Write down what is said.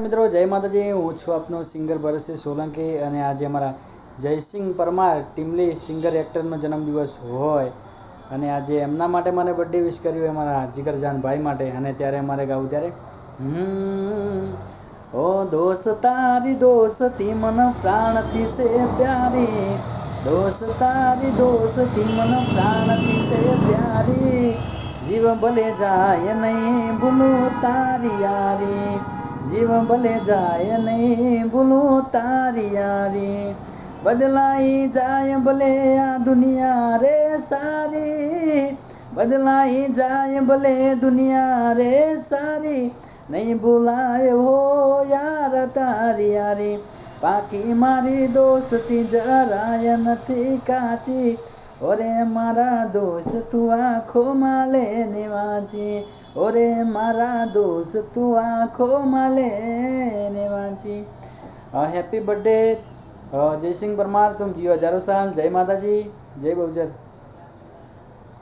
મિત્રો, જય માતાજી. હું છું આપનો સિંગર ભરતસિંહ સોલંકી અને આજે અમારા જયસિંહ પરમાર, ટીમલી સિંગર એક્ટરનો જન્મદિવસ હોય અને આજે એમના માટે મને બર્થડે વિશ કર્યું અમારા જીગરજાન ભાઈ માટે. અને ત્યારે અમારે ગાવું ત્યારે ઓ દોસ્ત, તારી દોસ્તી મન પ્રાણથી છે પ્યારી. દોસ્ત, તારી દોસ્તી મન પ્રાણથી છે પ્યારી. જીવ ભલે જાય નહીં ભૂલું તારી યારી. જીવ ભલે જાય નહીં, ભૂલું તારી યારી. બદલાઈ જાય ભલે આ દુનિયા રે સારી. બદલાઈ જાય ભલે દુનિયા રે સારી. નહીં ભૂલાય હો યાર તારી યારી. પાકી મારી દોસ્તી જરાય નથી કાચી. ઓરે મારા દોસ્ત તું આખો માલે વાંચે. ઓરે મારા દોસ્ત તું આખો માલે વાંચે. હેપી બર્થડે જયસિંહ પરમાર, તું જીઓ હજારો સાલ. જય માતાજી. જય બહુજન